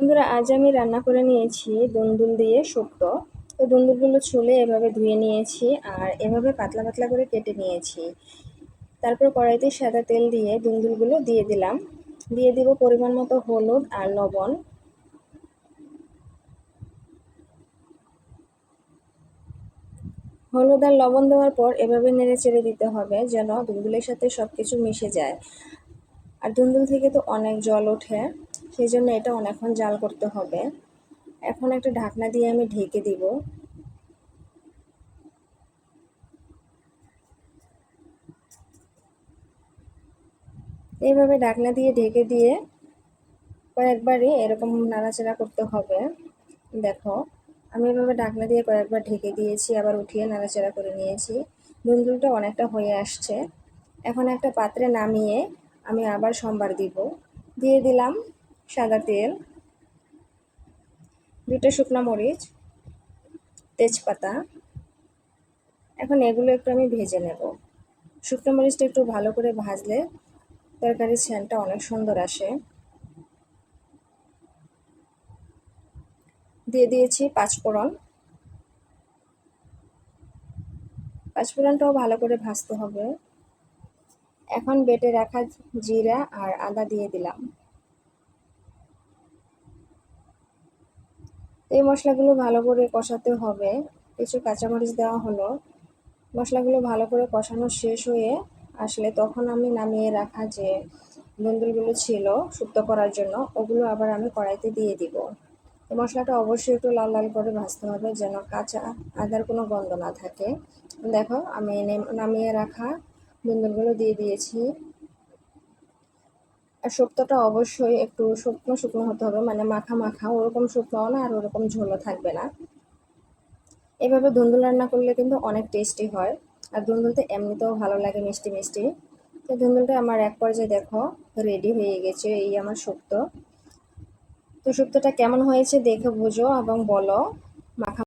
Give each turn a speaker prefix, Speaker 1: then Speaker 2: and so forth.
Speaker 1: বন্ধুরা, আজ আমি রান্না করে নিয়েছি দুন্দুল দিয়ে শুক্তো। তো দুন্দুলগুলো ছুলে এভাবে ধুয়ে নিয়েছি আর এভাবে পাতলা পাতলা করে কেটে নিয়েছি। তারপর কড়াইতে সাদা তেল দিয়ে দুন্দুলগুলো দিয়ে দিলাম। দিয়ে দিব পরিমাণ মতো হলুদ আর লবণ। হলুদ আর লবণ দেওয়ার পর এভাবে নেড়ে চেড়ে দিতে হবে যেন দুন্দুলের সাথে সব কিছু মিশে যায়। আর দুন্দুল থেকে তো অনেক জল ওঠে। সেই জন্য এটা অনেকক্ষণ জাল করতে হবে। এখন একটা ঢাকনা দিয়ে আমি ঢেকে দিব। এইভাবে ঢাকনা দিয়ে ঢেকে দিয়ে কয়েকবারই এরকম নাড়াচাড়া করতে হবে। দেখো, আমি এভাবে ঢাকনা দিয়ে কয়েকবার ঢেকে দিয়েছি, আবার উঠিয়ে নাড়াচাড়া করে নিয়েছি। দুন্দুলটা অনেকটা হয়ে আসছে। এখন একটা পাত্রে নামিয়ে আমি আবার সোমবার দিব। দিয়ে দিলাম। সাদা তেল দুটো শুকনো মরিচ, তেজপাতা। এখন এগুলো একটু আমি ভেজে নেব। শুকনো মরিচটা একটু ভালো করে ভাজলে তরকারির স্যানটা অনেক সুন্দর আসে। দিয়ে দিয়েছি পাঁচফোড়ন। পাঁচফোড়নটাও ভালো করে ভাজতে হবে। এখন বেটে রাখা জিরা আর আদা দিয়ে দিলাম। এই মশলাগুলো ভালো করে কষাতে হবে। কিছু কাঁচামরিচ দেওয়া হলো। মশলাগুলো ভালো করে কষানো শেষ হয়ে আসলে তখন আমি নামিয়ে রাখা যে বন্দুলগুলো ছিল শুক্ত করার জন্য, ওগুলো আবার আমি কড়াইতে দিয়ে দিব। মশলাটা অবশ্যই একটু লাল লাল করে ভাজতে হবে যেন কাঁচা আদার কোনো গন্ধ না থাকে। দেখো আমি নামিয়ে রাখা বন্দুলগুলো দিয়ে দিয়েছি। আর শুক্তোটা অবশ্যই একটু শুকনো শুকনো হতে হবে মানে মাখা মাখা, ওরকম শুকনোও না আর ওরকম ঝোলও থাকবে না। এভাবে ধুন্দুল রান্না করলে কিন্তু অনেক টেস্টি হয়, আর ধুন্দুলতে এমনিতেও ভালো লাগে মিষ্টি মিষ্টি। তো ধুন্দুলটা আমার এক পর্যায়ে দেখো রেডি হয়ে গেছে এই আমার শুক্তো। তো শুক্তোটা কেমন হয়েছে দেখে বুঝো এবং বলো, মাখা